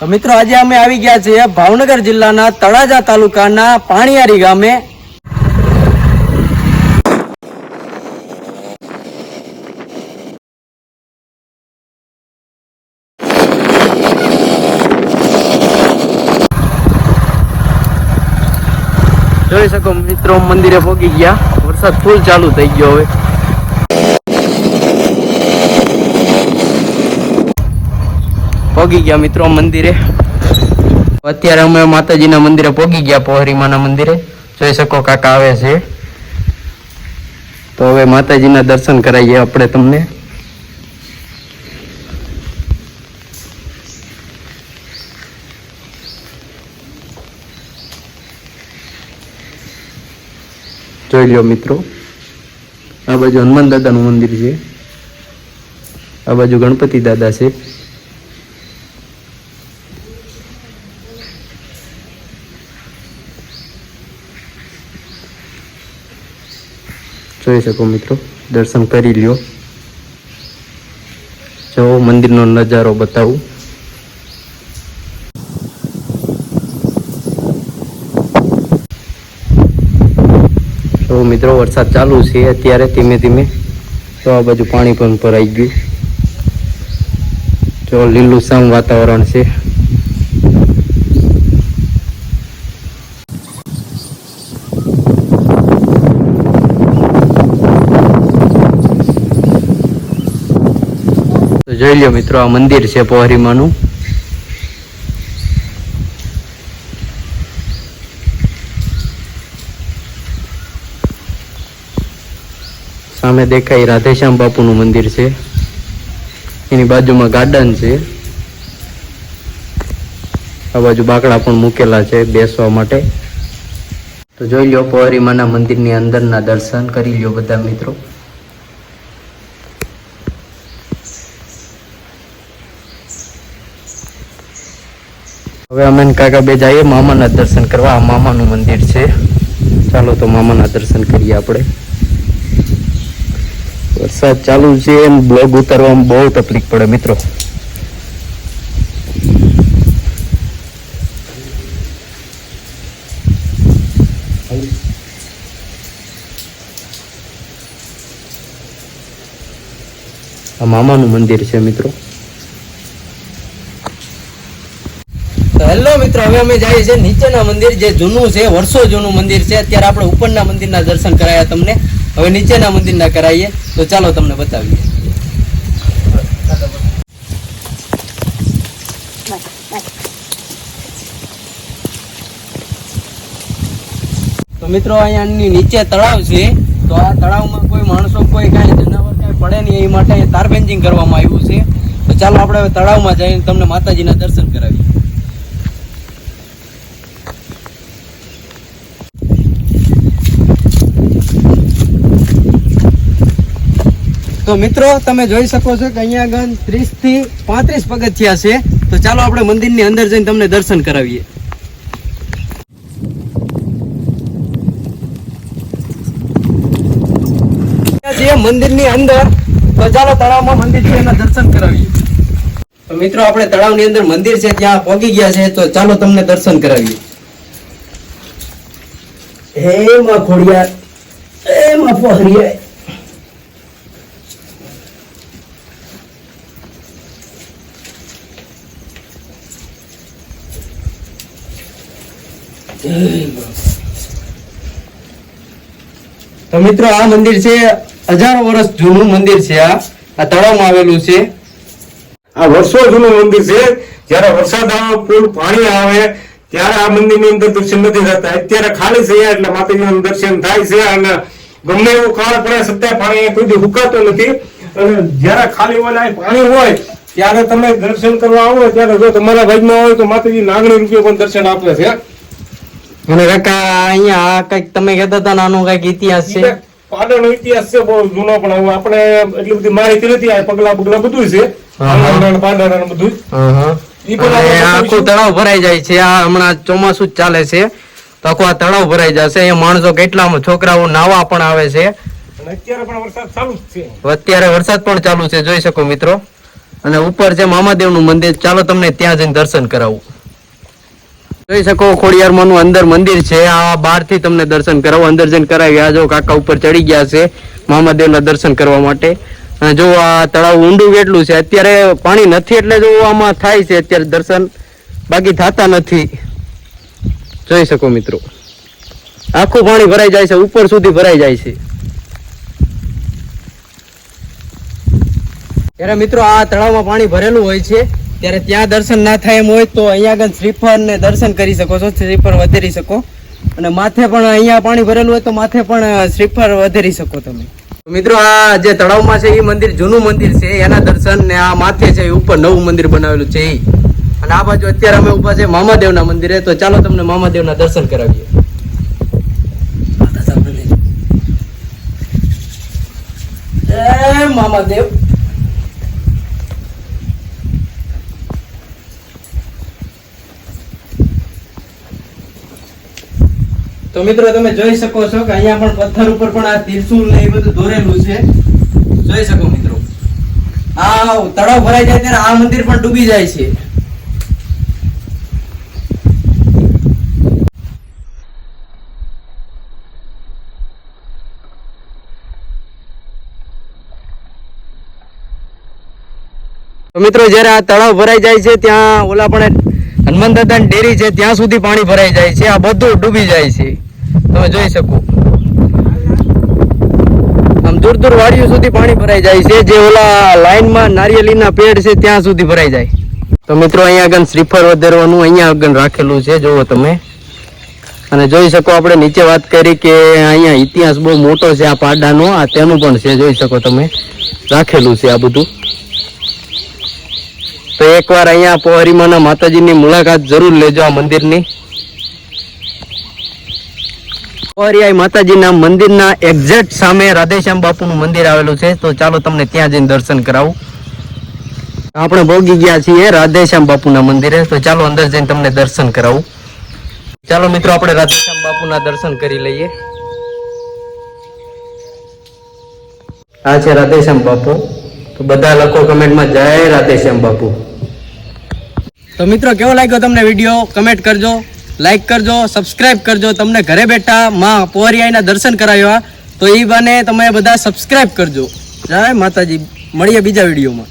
તો મિત્રો, આજે અમે આવી ગયા છીએ ભાવનગર જિલ્લાના તળાજા તાલુકાના પાણીયારી ગામે. જોઈ શકો મિત્રો, મંદિરે પહોંચી ગયા. વરસાદ ફૂલ ચાલુ થઈ ગયો હવે. પહોંચી ગયા મિત્રો મંદિરે. અત્યારે અમે માતાજીના મંદિરે પહોંચી ગયા પોહરીમાના મંદિરે. જોઈ શકો કાકા આવે છે. તો હવે માતાજીના દર્શન કરાવીએ આપણે તમને. જોઈ લ્યો મિત્રો. આ બાજુ હનુમાન દાદાનું મંદિર છે. આ બાજુ ગણપતિ દાદા છે. જોઈ શકો મિત્રો, દર્શન કરી લ્યો. જો મંદિરનો નજારો બતાવું. તો મિત્રો, વરસાદ ચાલુ છે અત્યારે ધીમે ધીમે, તો આ બાજુ પાણી પણ ભરાઈ ગયું. જો લીલું વાતાવરણ છે. તો જોઈ લ્યો મિત્રો, આ મંદિર છે પોહરીમાનું. સામે દેખાય રાધેશ્યામ બાપુનું મંદિર છે. એની બાજુમાં ગાર્ડન છે. આ બાજુ બાકડા પણ મૂકેલા છે બેસવા માટે. તો જોઈ લ્યો પોહરીમાના મંદિરની અંદરના દર્શન કરી લ્યો બધા મિત્રો. હવે અમે કાકા બે જઈએ, મામાના દર્શન કરવા. આ મામાનું મંદિર છે. ચાલો તો મામાના દર્શન કરીએ આપણે. વરસાદ ચાલુ છે એમ બ્લોગ ઉતારવામાં બહુ તકલીફ પડે મિત્રો. આ મામાનું મંદિર છે મિત્રો તો હેલો મિત્રો, હવે અમે જઈએ છીએ નીચેના મંદિર, જે જૂનું છે, વર્ષો જૂનું મંદિર છે. અત્યારે આપણે ઉપરના મંદિરના દર્શન કરાયા તમને. હવે નીચેના મંદિરના કરાવીએ તો ચાલો તમને બતાવીએ. તો મિત્રો, અહીંયાની નીચે તળાવ છે. તો આ તળાવમાં કોઈ માણસો, કોઈ કાંઈ જનાવર કાંઈ પડે નહીં. એ માટે તાર બેન્ચિંગ કરવામાં આવ્યું છે. તો ચાલો આપણે હવે તળાવમાં જઈને તમને માતાજીના દર્શન કરાવીએ. તો મિત્રો, તમે જોઈ શકો છો કે અહીંયા આગળ ત્રીસથી પાંત્રીસ પગથિયા છે. તો ચાલો આપણે મંદિરની અંદર જઈને તમને દર્શન કરાવીએ. છીએ મંદિરની અંદર, તો ચાલો તળાવમાં મંદિર દર્શન કરાવીએ. મિત્રો, આપણે તળાવની અંદર મંદિર છે, ત્યાં પહોંચી ગયા છે, તો ચાલો તમને દર્શન કરાવીએ. હે માં ખોડિયા હે માં પોહરિયા તો મિત્રો, આ મંદિર છે, હજારો વર્ષ જૂનું મંદિર છે આ. આ તળાવમાં આવેલું છે. આ વર્ષો જૂનું મંદિર છે. જયારે વરસાદ આવે પૂર પાણી આવે, ત્યારે આ મંદિરની અંદર દર્શન નથી થતા. અત્યારે ખાલી છે એટલે માતાજીનું દર્શન થાય છે અને ગમે એવું કાળ પડે સત્ય પાણી કોઈ હુકાતું નથી. અને જયારે ખાલી હોય પાણી હોય, ત્યારે તમે દર્શન કરવા આવો, ત્યારે જો તમારા ભાગમાં હોય તો માતાજી નાગણી રૂપિયો પણ દર્શન આપે છે. અને કાકા અહીંયા કંઈક તમે કહેતા હતા નાનો કંઈક ઇતિહાસ છે. પાટણનો ઇતિહાસ છે બહુ જૂનો પણ હવે આપણે એટલી બધી માહિતી નથી આ પગલા પગલા બધું છે. આખું તળાવ ભરાઈ જાય છે આ હમણાં ચોમાસું ચાલે છે. તો આખું આ તળાવ ભરાઈ જશે અહીંયા માણસો કેટલા છોકરાઓ નાવા પણ આવે છે. અત્યારે વરસાદ ચાલુ જ છે. અત્યારે વરસાદ પણ ચાલુ છે જોઈ શકો મિત્રો. અને ઉપર છે મામાદેવનું મંદિર ચાલો તમને ત્યાં જઈને દર્શન કરાવું. જોઈ શકો, ખોડિયારમાંનું અંદર મંદિર છે. આ બહારથી તમને દર્શન કરાવું. અંદર જઈને કરાવી. ગયા જો કાકા ઉપર ચડી ગયા છે મામાદેવના દર્શન કરવા માટે. અને જો આ તળાવ ઊંડું કેટલું છે. અત્યારે પાણી નથી એટલે જો આમાં થાય છે. અત્યારે દર્શન બાકી થતા નથી. જોઈ શકો મિત્રો. આખું પાણી ભરાઈ જાય છે. ઉપર સુધી ભરાઈ જાય છે. ત્યારે મિત્રો આ તળાવમાં પાણી ભરેલું હોય છે. ત્યારે ત્યાં દર્શન ના થાય એમ હોય તો અહીંયા આગળ શ્રીફળ ને દર્શન કરી શકો છો શ્રીફળ વધેરી શકો. અને માથે પણ અહીંયા પાણી ભરેલું હોય તો માથે પણ શ્રીફળ વધેરી શકો તમે. મિત્રો આ જે તળાવમાં છે એ મંદિર જૂનું મંદિર છે એના દર્શન ને આ માથે છે એ ઉપર નવું મંદિર બનાવેલું છે એ. અને આ બાજુ અત્યારે અમે ઊભા છે મામાદેવના મંદિરે તો ચાલો તમને મામાદેવના દર્શન કરાવીએ. મામાદેવ. તો મિત્રો તમે જોઈ શકો છો કે અહીંયા પણ પથ્થર ઉપર પણ આ ત્રિશુલ ને એ બધું દોરેલું છે. જોઈ શકો મિત્રો. આ તળાવ ભરાઈ જાય ત્યારે આ મંદિર પણ ડૂબી જાય છે. મિત્રો જ્યારે આ તળાવ ભરાઈ જાય છે, ત્યાં ઓલા પણ હનુમાન દાદાની ડેરી છે, ત્યાં સુધી પાણી ભરાઈ જાય છે, આ બધું ડૂબી જાય છે. તમે જોઈ શકો. આમ દૂર દૂર વાડીઓ સુધી પાણી ભરાઈ જાય છે, જે ઓલા લાઈનમાં નારિયેલીના પેડ છે, ત્યાં સુધી ભરાઈ જાય. તો મિત્રો, અહીંયા આગળ શ્રીફળ વધારવાનું અહીંયા આગળ રાખેલું છે, જુઓ તમે. અને જોઈ શકો આપણે નીચે વાત કરી કે અહીંયા ઇતિહાસ બહુ મોટો છે, આ પાડાનો, આ તેનું પણ છે, જોઈ શકો તમે. રાખેલું છે આ બધું. એકવાર અહીંયા પોહરીમાના માતાજીની મુલાકાત જરૂર લેજો આ મંદિરની. પોહરીયા માતાજીના મંદિરના એક્ઝેક્ટ સામે રાધેશ્યામ બાપુનું મંદિર આવેલું છે, તો ચાલો તમને ત્યાં જઈને દર્શન કરાવું. આપણે ભોગી ગયા છીએ રાધેશ્યામ બાપુના મંદિરે, તો ચાલો અંદર જઈને તમને દર્શન કરાવું. ચાલો મિત્રો, આપણે રાધેશ્યામ બાપુના દર્શન કરી લઈએ. આ છે રાધેશ્યામ બાપુ. તો બધા લખો કમેન્ટમાં જય રાધેશ્યામ બાપુ. તો મિત્રો, કેવો લાગ્યો તમને વીડિયો? કમેન્ટ કરજો લાઈક કરજો સબસ્ક્રાઈબ કરજો. તમને ઘરે બેઠા માં પોવરિયાના દર્શન કરાવ્યા. તો એ બાને તમે બધા સબસ્ક્રાઈબ કરજો. જય માતાજી. મળીએ બીજા વિડીયોમાં.